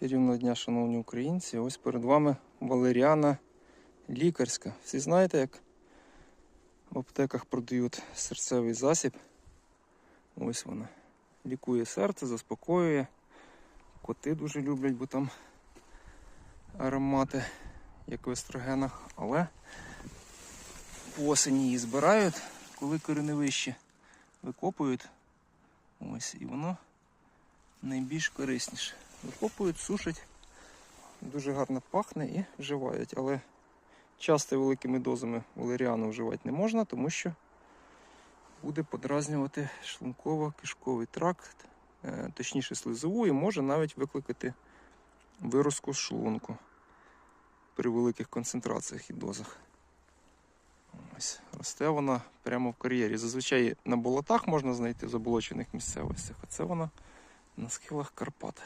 Чарівного дня, шановні українці. Ось перед вами валеріана лікарська. Всі знаєте, як в аптеках продають серцевий засіб. Ось вона. Лікує серце, заспокоює. Коти дуже люблять, бо там аромати, як в естрогенах. Але по осені її збирають, коли кореневище викопують. Ось, і воно найбільш корисніше. Викопують, сушать, дуже гарно пахне і вживають. Але часто великими дозами валеріану вживати не можна, тому що буде подразнювати шлунково-кишковий тракт, е, точніше слизову, і може навіть викликати виразку шлунку при великих концентраціях і дозах. Ось, росте вона прямо в кар'єрі. Зазвичай на болотах можна знайти в заболочених місцевостях, а це вона на схилах Карпат.